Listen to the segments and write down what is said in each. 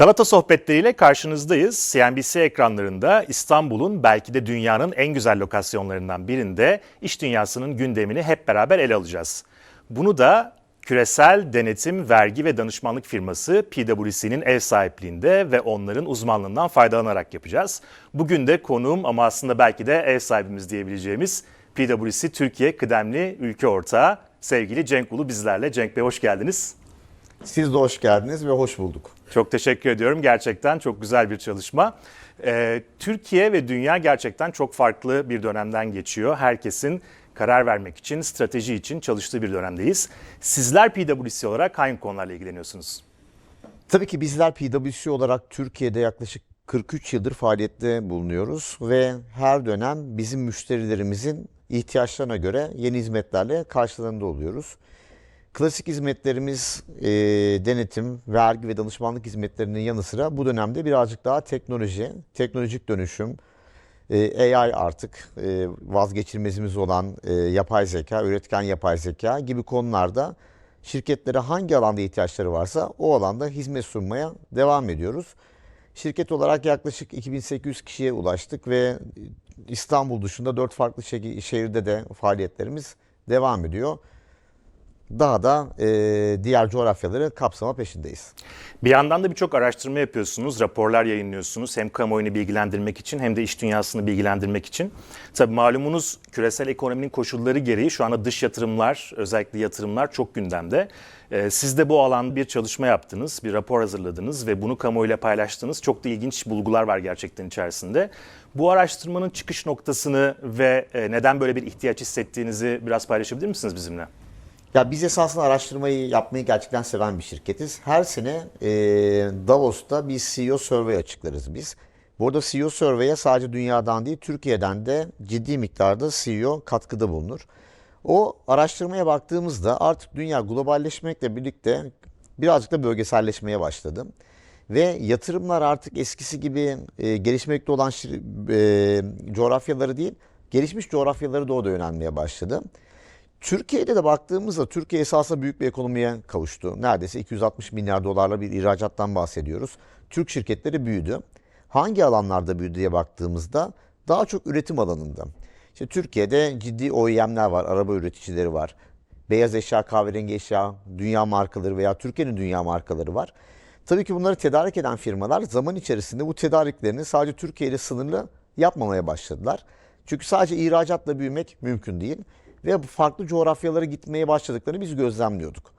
Galata sohbetleriyle karşınızdayız. CNBC ekranlarında İstanbul'un belki de dünyanın en güzel lokasyonlarından birinde iş dünyasının gündemini hep beraber ele alacağız. Bunu da küresel denetim, vergi ve danışmanlık firması PwC'nin ev sahipliğinde ve onların uzmanlığından faydalanarak yapacağız. Bugün de konuğum ama aslında belki de ev sahibimiz diyebileceğimiz PwC Türkiye kıdemli ülke ortağı sevgili Cenk Ulu bizlerle. Cenk Bey hoş geldiniz. Siz de hoş geldiniz ve hoş bulduk. Çok teşekkür ediyorum. Gerçekten çok güzel bir çalışma. Ee, Türkiye ve dünya gerçekten çok farklı bir dönemden geçiyor. Herkesin karar vermek için, strateji için çalıştığı bir dönemdeyiz. Sizler PwC olarak hangi konularla ilgileniyorsunuz? Tabii ki bizler PwC olarak Türkiye'de yaklaşık 43 yıldır faaliyette bulunuyoruz ve her dönem bizim müşterilerimizin ihtiyaçlarına göre yeni hizmetlerle karşılarında oluyoruz. Klasik hizmetlerimiz e, denetim, vergi ve danışmanlık hizmetlerinin yanı sıra bu dönemde birazcık daha teknoloji, teknolojik dönüşüm, e, AI artık e, vazgeçilmezimiz olan e, yapay zeka, üretken yapay zeka gibi konularda şirketlere hangi alanda ihtiyaçları varsa o alanda hizmet sunmaya devam ediyoruz. Şirket olarak yaklaşık 2800 kişiye ulaştık ve İstanbul dışında 4 farklı şe- şehirde de faaliyetlerimiz devam ediyor. Daha da e, diğer coğrafyaları kapsama peşindeyiz. Bir yandan da birçok araştırma yapıyorsunuz, raporlar yayınlıyorsunuz. Hem kamuoyunu bilgilendirmek için hem de iş dünyasını bilgilendirmek için. Tabii malumunuz küresel ekonominin koşulları gereği şu anda dış yatırımlar, özellikle yatırımlar çok gündemde. Ee, Siz de bu alanda bir çalışma yaptınız, bir rapor hazırladınız ve bunu kamuoyuyla paylaştınız. Çok da ilginç bulgular var gerçekten içerisinde. Bu araştırmanın çıkış noktasını ve e, neden böyle bir ihtiyaç hissettiğinizi biraz paylaşabilir misiniz bizimle? Ya biz esasında araştırmayı yapmayı gerçekten seven bir şirketiz. Her sene e, Davos'ta bir CEO survey açıklarız biz. Burada CEO survey'e sadece dünyadan değil Türkiye'den de ciddi miktarda CEO katkıda bulunur. O araştırmaya baktığımızda artık dünya globalleşmekle birlikte birazcık da bölgeselleşmeye başladı. Ve yatırımlar artık eskisi gibi e, gelişmekte olan e, coğrafyaları değil, gelişmiş coğrafyaları doğru yönelmeye başladı. Türkiye'de de baktığımızda Türkiye esasında büyük bir ekonomiye kavuştu. Neredeyse 260 milyar dolarla bir ihracattan bahsediyoruz. Türk şirketleri büyüdü. Hangi alanlarda büyüdü diye baktığımızda daha çok üretim alanında. İşte Türkiye'de ciddi OEM'ler var, araba üreticileri var. Beyaz eşya, kahverengi eşya, dünya markaları veya Türkiye'nin dünya markaları var. Tabii ki bunları tedarik eden firmalar zaman içerisinde bu tedariklerini sadece Türkiye ile sınırlı yapmamaya başladılar. Çünkü sadece ihracatla büyümek mümkün değil ve farklı coğrafyalara gitmeye başladıklarını biz gözlemliyorduk.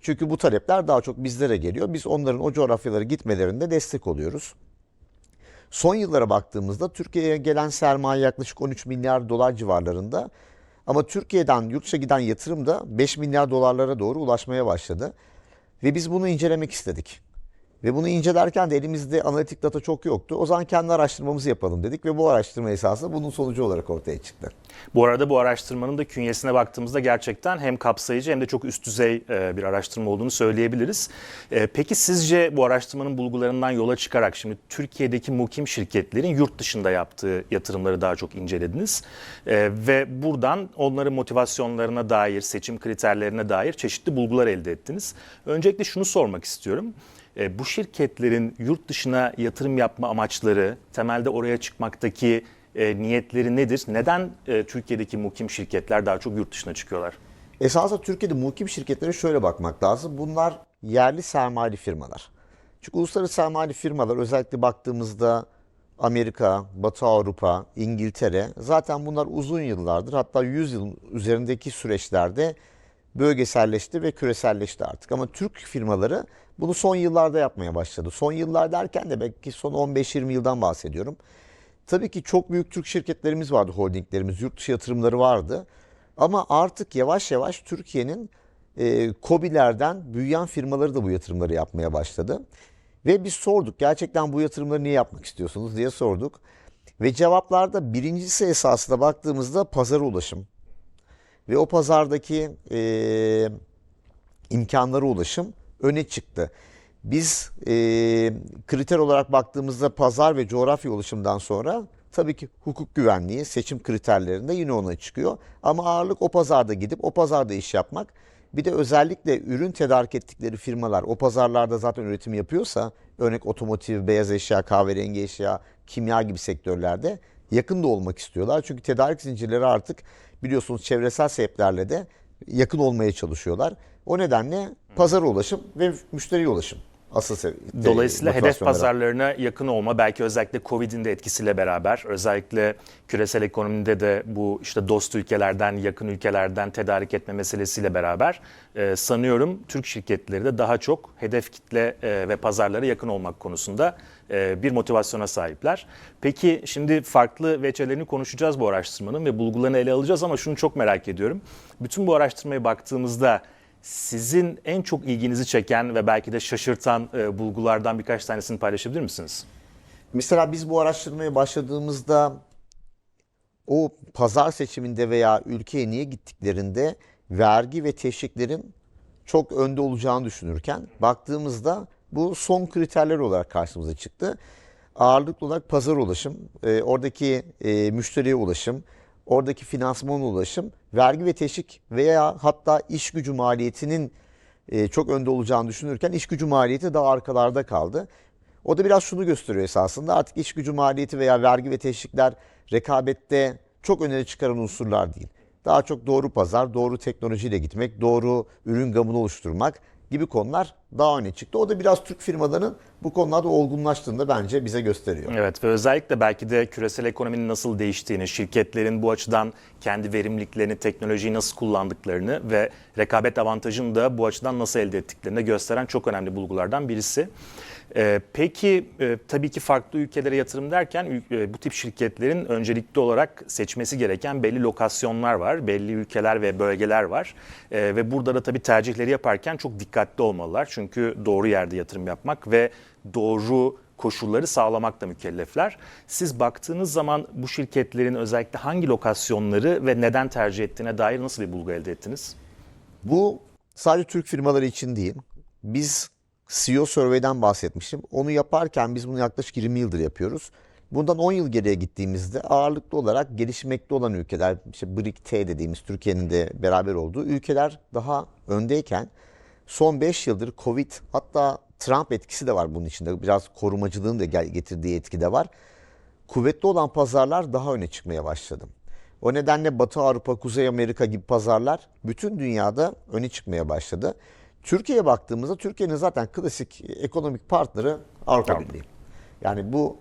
Çünkü bu talepler daha çok bizlere geliyor. Biz onların o coğrafyalara gitmelerinde destek oluyoruz. Son yıllara baktığımızda Türkiye'ye gelen sermaye yaklaşık 13 milyar dolar civarlarında. Ama Türkiye'den yurt giden yatırım da 5 milyar dolarlara doğru ulaşmaya başladı. Ve biz bunu incelemek istedik. Ve bunu incelerken de elimizde analitik data çok yoktu. O zaman kendi araştırmamızı yapalım dedik ve bu araştırma esasında bunun sonucu olarak ortaya çıktı. Bu arada bu araştırmanın da künyesine baktığımızda gerçekten hem kapsayıcı hem de çok üst düzey e, bir araştırma olduğunu söyleyebiliriz. E, Peki sizce bu araştırmanın bulgularından yola çıkarak şimdi Türkiye'deki mukim şirketlerin yurt dışında yaptığı yatırımları daha çok incelediniz. E, Ve buradan onların motivasyonlarına dair, seçim kriterlerine dair çeşitli bulgular elde ettiniz. Öncelikle şunu sormak istiyorum. E, Bu şirketlerin yurt dışına yatırım yapma amaçları, temelde oraya çıkmaktaki e, niyetleri nedir? Neden e, Türkiye'deki mukim şirketler daha çok yurt dışına çıkıyorlar? Esasında Türkiye'de mukim şirketlere şöyle bakmak lazım. Bunlar yerli sermayeli firmalar. Çünkü uluslararası sermayeli firmalar özellikle baktığımızda Amerika, Batı Avrupa, İngiltere zaten bunlar uzun yıllardır hatta 100 yıl üzerindeki süreçlerde bölgeselleşti ve küreselleşti artık. Ama Türk firmaları bunu son yıllarda yapmaya başladı. Son yıllar derken de belki son 15-20 yıldan bahsediyorum. Tabii ki çok büyük Türk şirketlerimiz vardı, holdinglerimiz, yurt dışı yatırımları vardı. Ama artık yavaş yavaş Türkiye'nin e, COBİ'lerden büyüyen firmaları da bu yatırımları yapmaya başladı. Ve biz sorduk, gerçekten bu yatırımları niye yapmak istiyorsunuz diye sorduk. Ve cevaplarda birincisi esasında baktığımızda pazara ulaşım. Ve o pazardaki e, imkanlara ulaşım öne çıktı. Biz e, kriter olarak baktığımızda pazar ve coğrafya ulaşımdan sonra tabii ki hukuk güvenliği seçim kriterlerinde yine ona çıkıyor. Ama ağırlık o pazarda gidip o pazarda iş yapmak Bir de özellikle ürün tedarik ettikleri firmalar o pazarlarda zaten üretim yapıyorsa örnek otomotiv, beyaz eşya, kahverengi eşya, kimya gibi sektörlerde yakın da olmak istiyorlar. Çünkü tedarik zincirleri artık biliyorsunuz çevresel sebeplerle de yakın olmaya çalışıyorlar. O nedenle pazara ulaşım ve müşteriye ulaşım asıl se- Dolayısıyla hedef pazarlarına yakın olma belki özellikle Covid'in de etkisiyle beraber özellikle küresel ekonomide de bu işte dost ülkelerden yakın ülkelerden tedarik etme meselesiyle beraber e, sanıyorum Türk şirketleri de daha çok hedef kitle e, ve pazarlara yakın olmak konusunda e, bir motivasyona sahipler. Peki şimdi farklı veçelerini konuşacağız bu araştırmanın ve bulgularını ele alacağız ama şunu çok merak ediyorum. Bütün bu araştırmaya baktığımızda sizin en çok ilginizi çeken ve belki de şaşırtan e, bulgulardan birkaç tanesini paylaşabilir misiniz? Mesela biz bu araştırmaya başladığımızda o pazar seçiminde veya ülkeye niye gittiklerinde vergi ve teşviklerin çok önde olacağını düşünürken baktığımızda bu son kriterler olarak karşımıza çıktı. Ağırlıklı olarak pazar ulaşım, e, oradaki e, müşteriye ulaşım, oradaki finansman ulaşım, vergi ve teşvik veya hatta iş gücü maliyetinin e, çok önde olacağını düşünürken iş gücü maliyeti daha arkalarda kaldı. O da biraz şunu gösteriyor esasında artık iş gücü maliyeti veya vergi ve teşvikler rekabette çok öne çıkaran unsurlar değil. Daha çok doğru pazar, doğru teknolojiyle gitmek, doğru ürün gamını oluşturmak gibi konular daha öne çıktı. O da biraz Türk firmalarının bu konularda olgunlaştığını bence bize gösteriyor. Evet ve özellikle belki de küresel ekonominin nasıl değiştiğini, şirketlerin bu açıdan kendi verimliliklerini, teknolojiyi nasıl kullandıklarını ve rekabet avantajını da bu açıdan nasıl elde ettiklerini gösteren çok önemli bulgulardan birisi. Ee, peki e, tabii ki farklı ülkelere yatırım derken e, bu tip şirketlerin öncelikli olarak seçmesi gereken belli lokasyonlar var, belli ülkeler ve bölgeler var. Ee, ve burada da tabii tercihleri yaparken çok dikkatli olmalılar. Çünkü doğru yerde yatırım yapmak ve doğru koşulları sağlamakla mükellefler. Siz baktığınız zaman bu şirketlerin özellikle hangi lokasyonları ve neden tercih ettiğine dair nasıl bir bulgu elde ettiniz? Bu sadece Türk firmaları için değil. Biz CEO Survey'den bahsetmiştim. Onu yaparken biz bunu yaklaşık 20 yıldır yapıyoruz. Bundan 10 yıl geriye gittiğimizde ağırlıklı olarak gelişmekte olan ülkeler, işte BRIC T dediğimiz Türkiye'nin de beraber olduğu ülkeler daha öndeyken son 5 yıldır Covid hatta Trump etkisi de var bunun içinde. Biraz korumacılığın da getirdiği etki de var. Kuvvetli olan pazarlar daha öne çıkmaya başladı. O nedenle Batı Avrupa, Kuzey Amerika gibi pazarlar bütün dünyada öne çıkmaya başladı. Türkiye'ye baktığımızda Türkiye'nin zaten klasik ekonomik partneri Avrupa Tamam. Birliği. Yani bu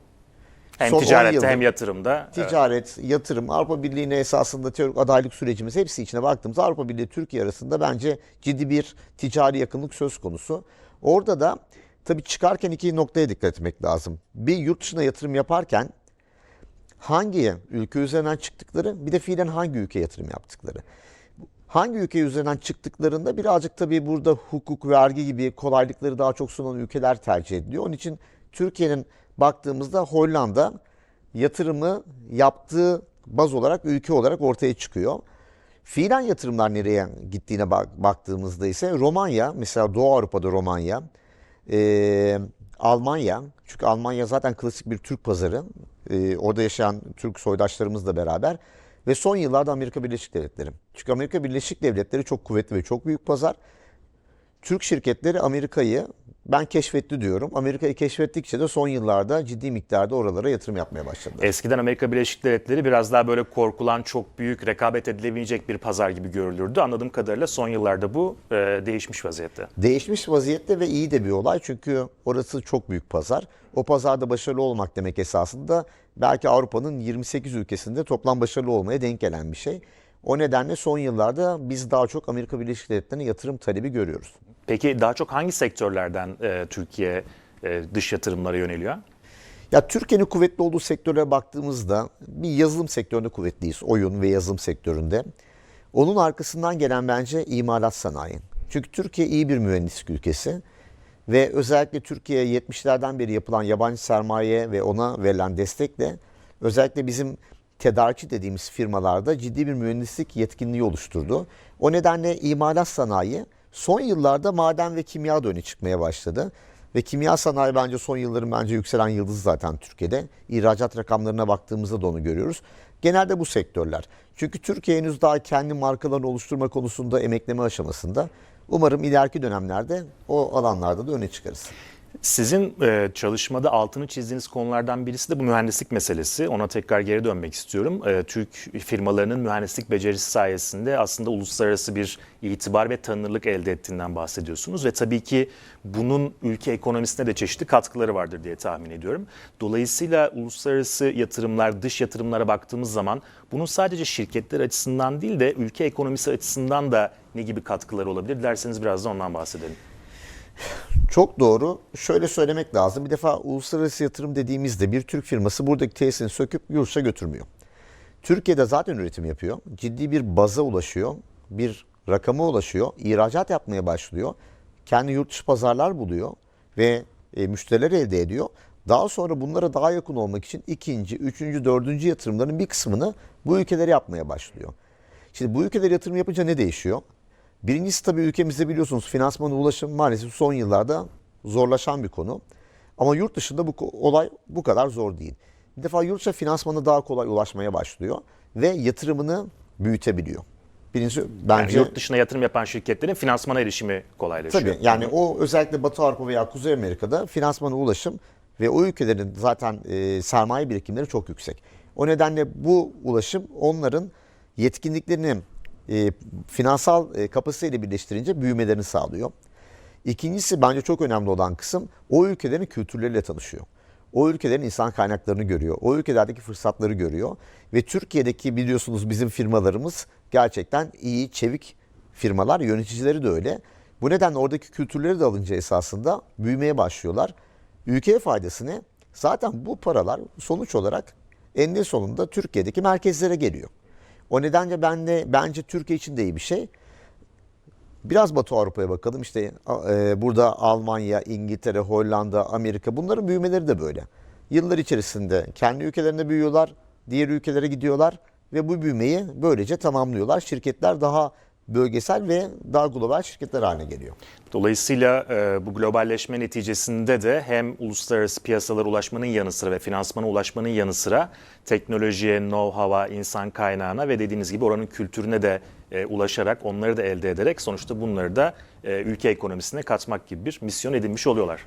Hem son 10 ticarette yıldır hem yatırımda. Evet. ticaret, yatırım, Avrupa Birliği'ne esasında teorik adaylık sürecimiz hepsi içine baktığımızda Avrupa Birliği Türkiye arasında bence ciddi bir ticari yakınlık söz konusu. Orada da tabii çıkarken iki noktaya dikkat etmek lazım. Bir yurt dışına yatırım yaparken hangi ülke üzerinden çıktıkları bir de fiilen hangi ülkeye yatırım yaptıkları. Hangi ülke üzerinden çıktıklarında birazcık tabii burada hukuk, vergi gibi kolaylıkları daha çok sunan ülkeler tercih ediliyor. Onun için Türkiye'nin baktığımızda Hollanda yatırımı yaptığı baz olarak ülke olarak ortaya çıkıyor. Fiilen yatırımlar nereye gittiğine bak- baktığımızda ise Romanya, mesela Doğu Avrupa'da Romanya, ee, Almanya, çünkü Almanya zaten klasik bir Türk pazarı. Ee, orada yaşayan Türk soydaşlarımızla beraber ve son yıllarda Amerika Birleşik Devletleri. Çünkü Amerika Birleşik Devletleri çok kuvvetli ve çok büyük pazar. Türk şirketleri Amerika'yı ben keşfetti diyorum. Amerika'yı keşfettikçe de son yıllarda ciddi miktarda oralara yatırım yapmaya başladılar. Eskiden Amerika Birleşik Devletleri biraz daha böyle korkulan, çok büyük, rekabet edilebilecek bir pazar gibi görülürdü. Anladığım kadarıyla son yıllarda bu e, değişmiş vaziyette. Değişmiş vaziyette ve iyi de bir olay çünkü orası çok büyük pazar. O pazarda başarılı olmak demek esasında belki Avrupa'nın 28 ülkesinde toplam başarılı olmaya denk gelen bir şey. O nedenle son yıllarda biz daha çok Amerika Birleşik Devletleri'ne yatırım talebi görüyoruz. Peki daha çok hangi sektörlerden e, Türkiye e, dış yatırımlara yöneliyor? Ya Türkiye'nin kuvvetli olduğu sektöre baktığımızda bir yazılım sektöründe kuvvetliyiz. Oyun ve yazılım sektöründe. Onun arkasından gelen bence imalat sanayi. Çünkü Türkiye iyi bir mühendislik ülkesi ve özellikle Türkiye 70'lerden beri yapılan yabancı sermaye ve ona verilen destekle özellikle bizim tedarikçi dediğimiz firmalarda ciddi bir mühendislik yetkinliği oluşturdu. O nedenle imalat sanayi son yıllarda maden ve kimya da öne çıkmaya başladı. Ve kimya sanayi bence son yılların bence yükselen yıldızı zaten Türkiye'de. İhracat rakamlarına baktığımızda da onu görüyoruz. Genelde bu sektörler. Çünkü Türkiye henüz daha kendi markalarını oluşturma konusunda emekleme aşamasında. Umarım ileriki dönemlerde o alanlarda da öne çıkarız. Sizin e, çalışmada altını çizdiğiniz konulardan birisi de bu mühendislik meselesi. Ona tekrar geri dönmek istiyorum. E, Türk firmalarının mühendislik becerisi sayesinde aslında uluslararası bir itibar ve tanınırlık elde ettiğinden bahsediyorsunuz. Ve tabii ki bunun ülke ekonomisine de çeşitli katkıları vardır diye tahmin ediyorum. Dolayısıyla uluslararası yatırımlar, dış yatırımlara baktığımız zaman bunun sadece şirketler açısından değil de ülke ekonomisi açısından da ne gibi katkıları olabilir? Derseniz biraz da ondan bahsedelim. Çok doğru. Şöyle söylemek lazım. Bir defa uluslararası yatırım dediğimizde bir Türk firması buradaki tesisini söküp yurtsa götürmüyor. Türkiye'de zaten üretim yapıyor. Ciddi bir baza ulaşıyor. Bir rakama ulaşıyor. ihracat yapmaya başlıyor. Kendi yurt dışı pazarlar buluyor ve e, müşteriler elde ediyor. Daha sonra bunlara daha yakın olmak için ikinci, üçüncü, dördüncü yatırımların bir kısmını bu ülkelere yapmaya başlıyor. Şimdi bu ülkelere yatırım yapınca ne değişiyor? Birincisi tabii ülkemizde biliyorsunuz finansmana ulaşım maalesef son yıllarda zorlaşan bir konu. Ama yurt dışında bu olay bu kadar zor değil. Bir defa yurt dışı finansmana daha kolay ulaşmaya başlıyor ve yatırımını büyütebiliyor. Birincisi Yani bence yurt dışına yatırım yapan şirketlerin finansmana erişimi kolaylaşıyor. Tabii yani o özellikle Batı Avrupa veya Kuzey Amerika'da finansmana ulaşım ve o ülkelerin zaten e, sermaye birikimleri çok yüksek. O nedenle bu ulaşım onların yetkinliklerini e, finansal e, kapasiteyle birleştirince büyümelerini sağlıyor. İkincisi bence çok önemli olan kısım o ülkelerin kültürleriyle tanışıyor. O ülkelerin insan kaynaklarını görüyor. O ülkelerdeki fırsatları görüyor. Ve Türkiye'deki biliyorsunuz bizim firmalarımız gerçekten iyi, çevik firmalar. Yöneticileri de öyle. Bu nedenle oradaki kültürleri de alınca esasında büyümeye başlıyorlar. Ülkeye faydası ne? Zaten bu paralar sonuç olarak eninde sonunda Türkiye'deki merkezlere geliyor. O nedenle ben de bence Türkiye için de iyi bir şey. Biraz Batı Avrupa'ya bakalım. İşte e, burada Almanya, İngiltere, Hollanda, Amerika bunların büyümeleri de böyle. Yıllar içerisinde kendi ülkelerinde büyüyorlar, diğer ülkelere gidiyorlar ve bu büyümeyi böylece tamamlıyorlar. Şirketler daha bölgesel ve daha global şirketler haline geliyor. Dolayısıyla e, bu globalleşme neticesinde de hem uluslararası piyasalara ulaşmanın yanı sıra ve finansmana ulaşmanın yanı sıra teknolojiye, know-how'a, insan kaynağına ve dediğiniz gibi oranın kültürüne de e, ulaşarak, onları da elde ederek sonuçta bunları da e, ülke ekonomisine katmak gibi bir misyon edinmiş oluyorlar.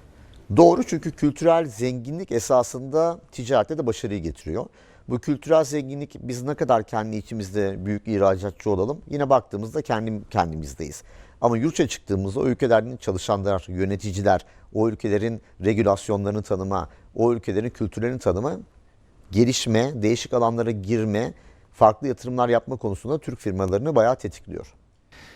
Doğru çünkü kültürel zenginlik esasında ticarette de başarıyı getiriyor. Bu kültürel zenginlik biz ne kadar kendi içimizde büyük ihracatçı olalım yine baktığımızda kendi kendimizdeyiz. Ama yurt dışına çıktığımızda o ülkelerin çalışanlar, yöneticiler, o ülkelerin regülasyonlarını tanıma, o ülkelerin kültürlerini tanıma, gelişme, değişik alanlara girme, farklı yatırımlar yapma konusunda Türk firmalarını bayağı tetikliyor.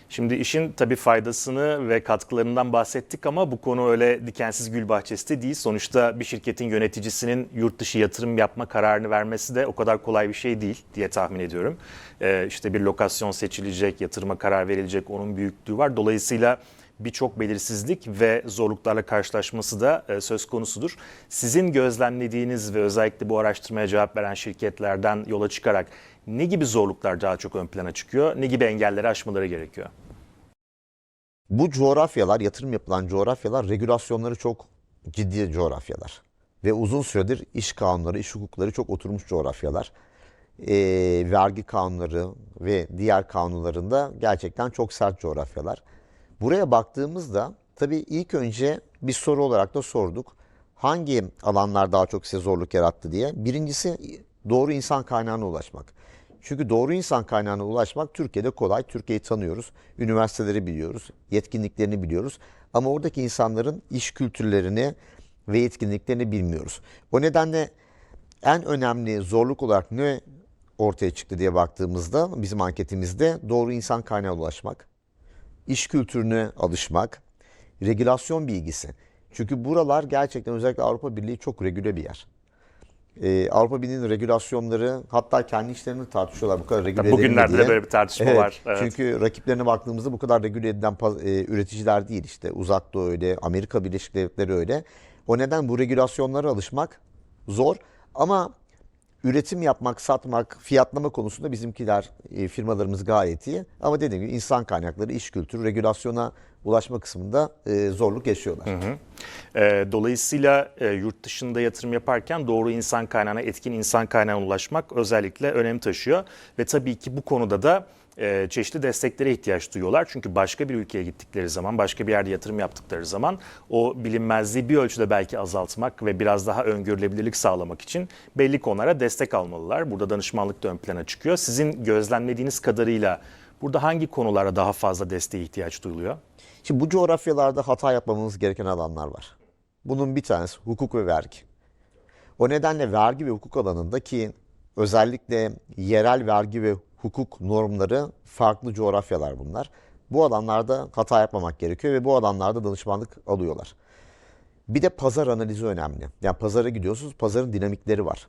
Şimdi işin tabii faydasını ve katkılarından bahsettik ama bu konu öyle dikensiz gül bahçesi de değil. Sonuçta bir şirketin yöneticisinin yurt dışı yatırım yapma kararını vermesi de o kadar kolay bir şey değil diye tahmin ediyorum. Ee, işte bir lokasyon seçilecek, yatırıma karar verilecek, onun büyüklüğü var. Dolayısıyla birçok belirsizlik ve zorluklarla karşılaşması da e, söz konusudur. Sizin gözlemlediğiniz ve özellikle bu araştırmaya cevap veren şirketlerden yola çıkarak ne gibi zorluklar daha çok ön plana çıkıyor, ne gibi engelleri aşmaları gerekiyor? Bu coğrafyalar, yatırım yapılan coğrafyalar regülasyonları çok ciddi coğrafyalar. Ve uzun süredir iş kanunları, iş hukukları çok oturmuş coğrafyalar. Ee, vergi kanunları ve diğer kanunlarında gerçekten çok sert coğrafyalar. Buraya baktığımızda tabii ilk önce bir soru olarak da sorduk. Hangi alanlar daha çok size zorluk yarattı diye. Birincisi doğru insan kaynağına ulaşmak. Çünkü doğru insan kaynağına ulaşmak Türkiye'de kolay. Türkiye'yi tanıyoruz. Üniversiteleri biliyoruz. Yetkinliklerini biliyoruz. Ama oradaki insanların iş kültürlerini ve yetkinliklerini bilmiyoruz. O nedenle en önemli zorluk olarak ne ortaya çıktı diye baktığımızda bizim anketimizde doğru insan kaynağına ulaşmak, iş kültürüne alışmak, regülasyon bilgisi. Çünkü buralar gerçekten özellikle Avrupa Birliği çok regüle bir yer. Ee, Avrupa Birliği'nin regülasyonları hatta kendi işlerini tartışıyorlar bu kadar regüle edildi Bugünlerde de diye. böyle bir tartışma Evet, var. Evet. Çünkü rakiplerine baktığımızda bu kadar regüle edilen e, üreticiler değil işte. Uzak Doğu öyle, Amerika Birleşik Devletleri öyle. O neden bu regülasyonlara alışmak zor ama Üretim yapmak, satmak, fiyatlama konusunda bizimkiler, e, firmalarımız gayet iyi. Ama dediğim gibi insan kaynakları, iş kültürü, regülasyona ulaşma kısmında e, zorluk yaşıyorlar. E, dolayısıyla e, yurt dışında yatırım yaparken doğru insan kaynağına, etkin insan kaynağına ulaşmak özellikle önem taşıyor. Ve tabii ki bu konuda da e, çeşitli desteklere ihtiyaç duyuyorlar. Çünkü başka bir ülkeye gittikleri zaman, başka bir yerde yatırım yaptıkları zaman o bilinmezliği bir ölçüde belki azaltmak ve biraz daha öngörülebilirlik sağlamak için belli konulara destek almalılar. Burada danışmanlık da ön plana çıkıyor. Sizin gözlemlediğiniz kadarıyla burada hangi konulara daha fazla desteğe ihtiyaç duyuluyor? Şimdi bu coğrafyalarda hata yapmamamız gereken alanlar var. Bunun bir tanesi hukuk ve vergi. O nedenle vergi ve hukuk alanında ki özellikle yerel vergi ve hukuk normları farklı coğrafyalar bunlar. Bu alanlarda hata yapmamak gerekiyor ve bu alanlarda danışmanlık alıyorlar. Bir de pazar analizi önemli. Yani pazara gidiyorsunuz, pazarın dinamikleri var.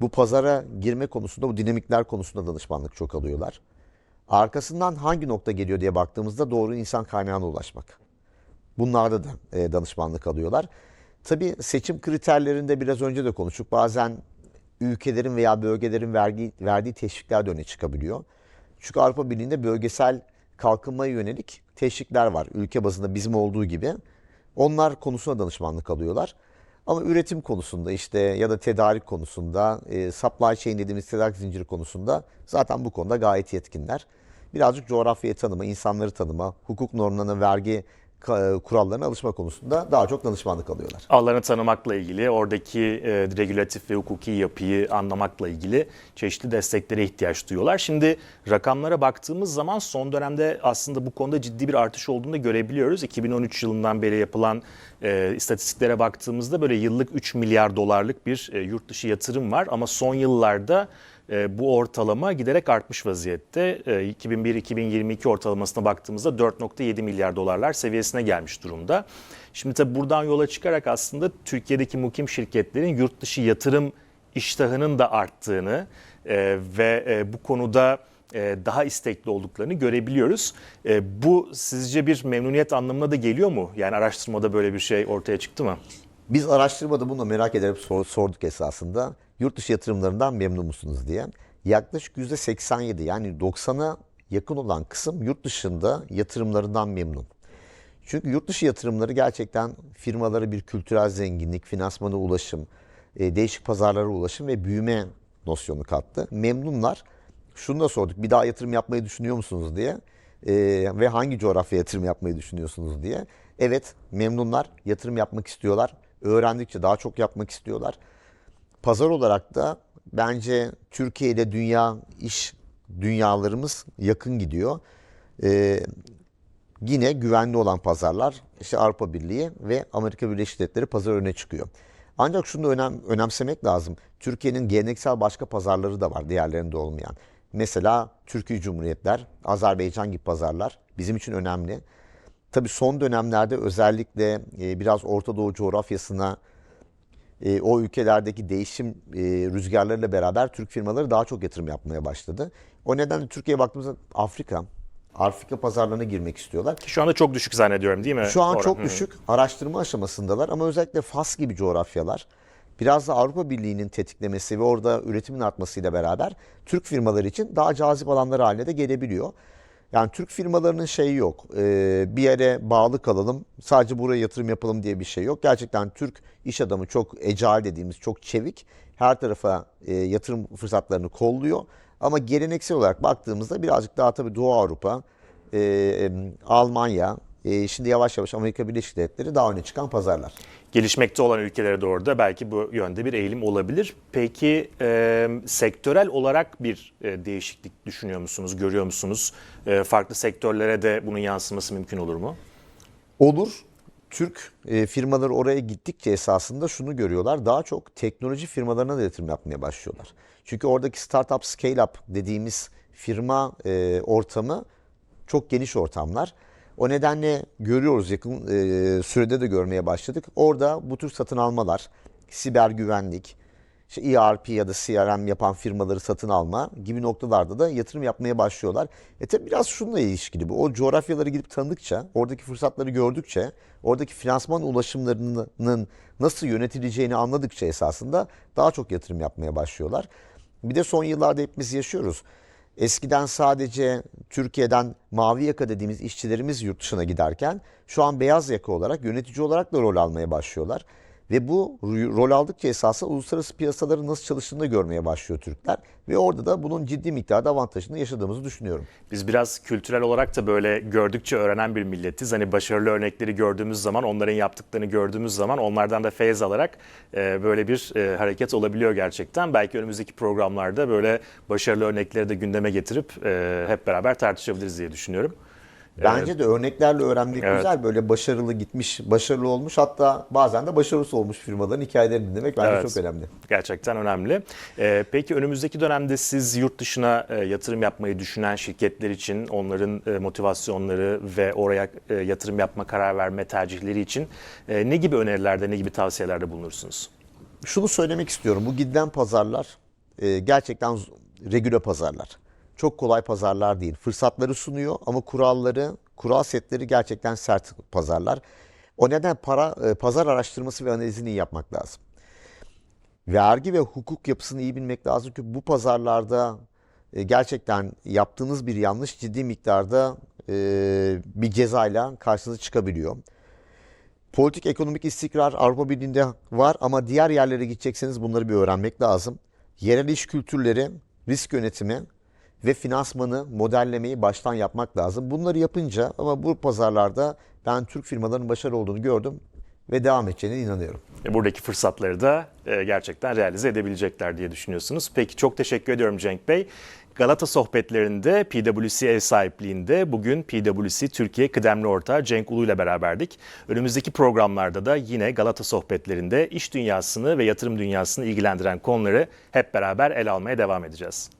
Bu pazara girme konusunda, bu dinamikler konusunda danışmanlık çok alıyorlar. Arkasından hangi nokta geliyor diye baktığımızda doğru insan kaynağına ulaşmak. Bunlarda da e, danışmanlık alıyorlar. Tabii seçim kriterlerinde biraz önce de konuştuk. Bazen ülkelerin veya bölgelerin vergi, verdiği teşvikler de öne çıkabiliyor. Çünkü Avrupa Birliği'nde bölgesel kalkınmaya yönelik teşvikler var. Ülke bazında bizim olduğu gibi. Onlar konusunda danışmanlık alıyorlar. Ama üretim konusunda işte ya da tedarik konusunda, e, supply chain dediğimiz tedarik zinciri konusunda zaten bu konuda gayet yetkinler. Birazcık coğrafyayı tanıma, insanları tanıma, hukuk normlarına, vergi kurallarına alışma konusunda daha çok danışmanlık alıyorlar. Alanı tanımakla ilgili, oradaki e, regülatif ve hukuki yapıyı anlamakla ilgili çeşitli desteklere ihtiyaç duyuyorlar. Şimdi rakamlara baktığımız zaman son dönemde aslında bu konuda ciddi bir artış olduğunu da görebiliyoruz. 2013 yılından beri yapılan e, istatistiklere baktığımızda böyle yıllık 3 milyar dolarlık bir e, yurt dışı yatırım var ama son yıllarda bu ortalama giderek artmış vaziyette. E, 2001-2022 ortalamasına baktığımızda 4.7 milyar dolarlar seviyesine gelmiş durumda. Şimdi tabii buradan yola çıkarak aslında Türkiye'deki mukim şirketlerin yurt dışı yatırım iştahının da arttığını e, ve e, bu konuda e, daha istekli olduklarını görebiliyoruz. E, bu sizce bir memnuniyet anlamına da geliyor mu? Yani araştırmada böyle bir şey ortaya çıktı mı? Biz araştırmada bunu merak ederek sor- sorduk esasında. Yurt dışı yatırımlarından memnun musunuz diye. Yaklaşık %87 yani 90'a yakın olan kısım yurt dışında yatırımlarından memnun. Çünkü yurt dışı yatırımları gerçekten firmalara bir kültürel zenginlik, finansmana ulaşım, e, değişik pazarlara ulaşım ve büyüme nosyonu kattı. Memnunlar. Şunu da sorduk. Bir daha yatırım yapmayı düşünüyor musunuz diye. E, ve hangi coğrafya yatırım yapmayı düşünüyorsunuz diye. Evet memnunlar. Yatırım yapmak istiyorlar. Öğrendikçe daha çok yapmak istiyorlar. Pazar olarak da bence Türkiye ile dünya iş dünyalarımız yakın gidiyor. E, yine güvenli olan pazarlar işte Avrupa Birliği ve Amerika Birleşik Devletleri pazar öne çıkıyor. Ancak şunu da önem, önemsemek lazım. Türkiye'nin geleneksel başka pazarları da var diğerlerinde olmayan. Mesela Türkiye Cumhuriyetler, Azerbaycan gibi pazarlar bizim için önemli. Tabii son dönemlerde özellikle e, biraz Orta Doğu coğrafyasına e, o ülkelerdeki değişim e, rüzgarlarıyla beraber Türk firmaları daha çok yatırım yapmaya başladı. O nedenle Türkiye'ye baktığımızda Afrika, Afrika pazarlarına girmek istiyorlar. Şu anda çok düşük zannediyorum değil mi? Şu an Orhan? çok düşük araştırma aşamasındalar ama özellikle Fas gibi coğrafyalar biraz da Avrupa Birliği'nin tetiklemesi ve orada üretimin artmasıyla beraber Türk firmaları için daha cazip alanlar haline de gelebiliyor. Yani Türk firmalarının şeyi yok. Ee, bir yere bağlı kalalım, sadece buraya yatırım yapalım diye bir şey yok. Gerçekten Türk iş adamı çok ecal dediğimiz, çok çevik. Her tarafa e, yatırım fırsatlarını kolluyor. Ama geleneksel olarak baktığımızda birazcık daha tabii Doğu Avrupa, e, Almanya, e, şimdi yavaş yavaş Amerika Birleşik Devletleri daha öne çıkan pazarlar. gelişmekte olan ülkelere doğru da belki bu yönde bir eğilim olabilir. Peki e, sektörel olarak bir e, değişiklik düşünüyor musunuz, görüyor musunuz? E, farklı sektörlere de bunun yansıması mümkün olur mu? Olur. Türk e, firmaları oraya gittikçe esasında şunu görüyorlar. Daha çok teknoloji firmalarına da yatırım yapmaya başlıyorlar. Çünkü oradaki startup scale up dediğimiz firma e, ortamı çok geniş ortamlar. O nedenle görüyoruz yakın e, sürede de görmeye başladık. Orada bu tür satın almalar, siber güvenlik, işte ERP ya da CRM yapan firmaları satın alma gibi noktalarda da yatırım yapmaya başlıyorlar. E tabi biraz şununla ilişkili bu. O coğrafyaları gidip tanıdıkça, oradaki fırsatları gördükçe, oradaki finansman ulaşımlarının nasıl yönetileceğini anladıkça esasında daha çok yatırım yapmaya başlıyorlar. Bir de son yıllarda hepimiz yaşıyoruz. Eskiden sadece Türkiye'den mavi yaka dediğimiz işçilerimiz yurt dışına giderken şu an beyaz yaka olarak yönetici olarak da rol almaya başlıyorlar. Ve bu rol aldıkça esasında uluslararası piyasaların nasıl çalıştığını da görmeye başlıyor Türkler. Ve orada da bunun ciddi miktarda avantajını yaşadığımızı düşünüyorum. Biz biraz kültürel olarak da böyle gördükçe öğrenen bir milletiz. Hani başarılı örnekleri gördüğümüz zaman, onların yaptıklarını gördüğümüz zaman onlardan da feyiz alarak e, böyle bir e, hareket olabiliyor gerçekten. Belki önümüzdeki programlarda böyle başarılı örnekleri de gündeme getirip e, hep beraber tartışabiliriz diye düşünüyorum. Bence de örneklerle öğrenmek Evet. güzel. Böyle başarılı gitmiş, başarılı olmuş hatta bazen de başarısız olmuş firmaların hikayelerini dinlemek bence Evet. çok önemli. Gerçekten önemli. Ee, peki önümüzdeki dönemde siz yurt dışına e, yatırım yapmayı düşünen şirketler için onların e, motivasyonları ve oraya e, yatırım yapma karar verme tercihleri için e, ne gibi önerilerde, ne gibi tavsiyelerde bulunursunuz? Şunu söylemek istiyorum. Bu gidilen pazarlar e, gerçekten regüle pazarlar. Çok kolay pazarlar değil. Fırsatları sunuyor ama kuralları, kural setleri gerçekten sert pazarlar. O neden para e, pazar araştırması ve analizini iyi yapmak lazım. Vergi ve hukuk yapısını iyi bilmek lazım ki bu pazarlarda e, gerçekten yaptığınız bir yanlış ciddi miktarda e, bir cezayla karşınıza çıkabiliyor. Politik ekonomik istikrar Avrupa Birliği'nde var ama diğer yerlere gidecekseniz bunları bir öğrenmek lazım. Yerel iş kültürleri, risk yönetimi ve finansmanı modellemeyi baştan yapmak lazım. Bunları yapınca ama bu pazarlarda ben Türk firmalarının başarılı olduğunu gördüm ve devam edeceğine inanıyorum. E, Buradaki fırsatları da e, gerçekten realize edebilecekler diye düşünüyorsunuz. Peki çok teşekkür ediyorum Cenk Bey. Galata sohbetlerinde PwC ev sahipliğinde bugün PwC Türkiye kıdemli ortağı Cenk Ulu ile beraberdik. Önümüzdeki programlarda da yine Galata sohbetlerinde iş dünyasını ve yatırım dünyasını ilgilendiren konuları hep beraber ele almaya devam edeceğiz.